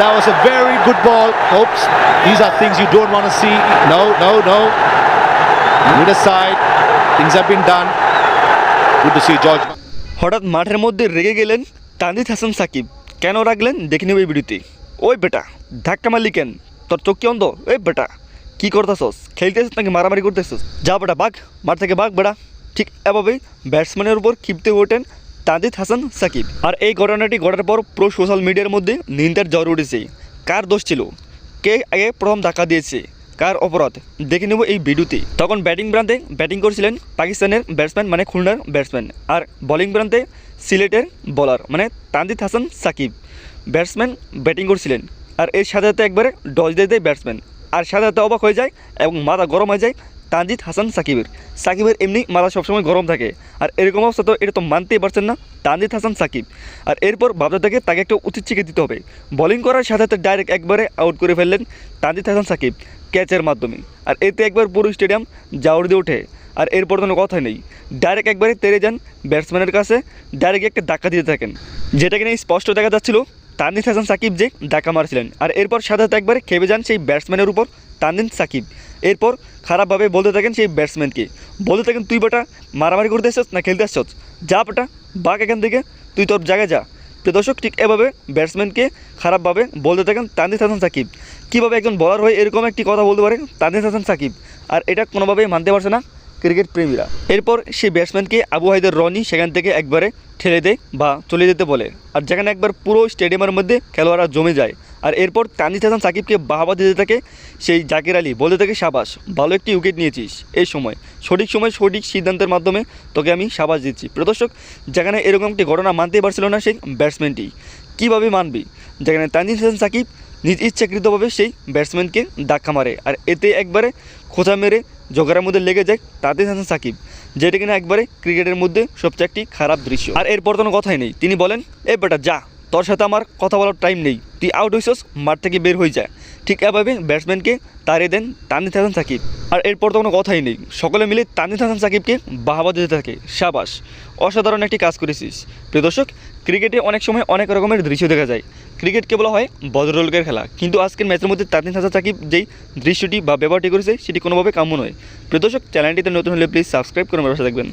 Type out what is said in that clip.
That was a very good ball. Oops. These are things you don't want to see. No, no, no. Good aside. Things have been done. Good to see George. হঠাৎ মাঠের মধ্যে রেগে গেলেন তানজিদ হাসান সাকিব কেন রাখলেন দেখে নেব এই ভিডিওতে ওই বেটা ধাক্কা মারলি কেন তোর চোখ কি অন্ধ ওই বেটা কি করতেছস খেলতেছিস নাকি মারামারি করতেছিস যা বেটা বাঘ মাঠ থেকে বাঘ বেটা ঠিক এভাবেই ব্যাটসম্যানের উপর ক্ষিপ্তে ওঠেন তানজিদ হাসান, সাকিব। আর এই ঘটনাটি ঘটার পর পুরো সোশ্যাল মিডিয়ার মধ্যে নিন্দার জ্বর উঠেছে। কার দোষ ছিল? কে আগে প্রথম ধাক্কা দিয়েছে? কার অপরাধ? দেখে নেব এই ভিডিওতে। তখন ব্যাটিং প্রান্তে ব্যাটিং করছিলেন পাকিস্তানের ব্যাটসম্যান মানে খুলনার ব্যাটসম্যান। আর বোলিং প্রান্তে সিলেটের বলার মানে তানজিদ হাসান, সাকিব। ব্যাটসম্যান ব্যাটিং করছিলেন। আর এর সাথে সাথে একবারে ডজ দিয়ে দেয় ব্যাটসম্যান। আর সাথে সাথে অবাক হয়ে যায় এবং মাথা গরম হয়ে যায় তানজিদ হাসান, সাকিবের। সাকিবের এমনি মাথা সবসময় গরম থাকে। আর এরকম অবস্থা তো এটা তো মানতেই পারছেন না, তানজিদ হাসান, সাকিব। আর এরপর ভাবতে থাকে তাকে একটা উচিত শিখে দিতে হবে। বোলিং করার সাথে সাথে ডাইরেক্ট একবারে আউট করে ফেললেন তানজিদ হাসান, সাকিব ক্যাচের মাধ্যমে। আর এতে একবার পুরো স্টেডিয়াম জাউর দিয়ে ওঠে। আর এরপর কোনো কথা নেই। ডাইরেক্ট একবারে তেরে যান ব্যাটসম্যানের কাছে ডাইরেক্ট একটা ধাক্কা দিতে থাকেন। যেটা কিনা স্পষ্ট দেখা যাচ্ছিল। তানজিদ হাসান সাকিব যে ধাক্কা মারছিলেন। আর এরপর সাথে একবারে খেপে যান সেই ব্যাটসম্যানের উপর তানজিদ সাকিব। এরপর খারাপভাবে বলতে থাকেন সেই ব্যাটসম্যানকে বলতে থাকেন, তুই বেটা মারামারি করতে এসছস না খেলতে এসছস যা বেটা বাঘ এখান থেকে, তুই তোর জায়গায় যা। প্রিয় দর্শক, ঠিক এভাবে ব্যাটসম্যানকে খারাপভাবে বলতে থাকেন তানজিদ হাসান সাকিব। কীভাবে একজন বলার হয়ে এরকম একটি কথা বলতে পারে তানজিদ হাসান সাকিব? আর এটা কোনোভাবেই মানতে পারছে না ক্রিকেট প্রেমীরা। এরপর সেই ব্যাটসম্যানকে আবু হাইদের রনি সেখান থেকে একবারে ঠেলে দেয় বা চলে যেতে বলে। আর যেখানে একবার পুরো স্টেডিয়ামের মধ্যে খেলোয়াড়রা জমে যায়। আর এরপর তানজিদ হাসান সাকিবকে বাহাবা দিতে থাকে সেই জাকির আলী। বলতে থাকে, সাবাস, ভালো একটি উইকেট নিয়েছিস এই সময়। সঠিক সময়, সঠিক সিদ্ধান্তের মাধ্যমে তোকে আমি সাবাস দিচ্ছি। প্রদর্শক যেখানে এরকম একটি ঘটনা মানতেই পারছিল না সেই ব্যাটসম্যানটি। কীভাবে মানবি? যেখানে তানজিদ হাসান সাকিব নিজ ইচ্ছাকৃতভাবে সেই ব্যাটসম্যানকে ধাক্কা মারে। আর এতে একবারে খোঁচা মেরে জোগাড়ের মধ্যে লেগে যায় তাদের হাসান সাকিব, যেটা কিনা একবারে ক্রিকেটের মধ্যে সবচেয়ে একটি খারাপ দৃশ্য। আর এরপর কোনো কথাই নেই। তিনি বলেন, এ বেটা, যা। তোর সাথে আমার কথা বলার টাইম নেই। তুই আউট হইছস, মাঠ থেকে বের হয়ে যায় ঠিক এভাবে ব্যাটসম্যানকে তাড়িয়ে দেন তানজিদ হাসান সাকিব। আর এরপর তো কোনো কথাই নেই। সকলে মিলে তানজিদ হাসান সাকিবকে বাহাবা দিতে থাকে। সাবাস, অসাধারণ একটি কাজ করেছিস। প্রিয় দর্শক, ক্রিকেটে অনেক সময় অনেক রকমের দৃশ্য দেখা যায়। ক্রিকেটকে বলা হয় বদরলোকের খেলা। কিন্তু আজকের ম্যাচের মধ্যে তানজিদ হাসান সাকিব যেই দৃশ্যটি বা ব্যবহারটি করেছে, সেটি কোনোভাবে কাম্য নয়। প্রিয় দর্শক চ্যানেলটিতে নতুন হলে প্লিজ সাবস্ক্রাইব করে আমার থাকবেন।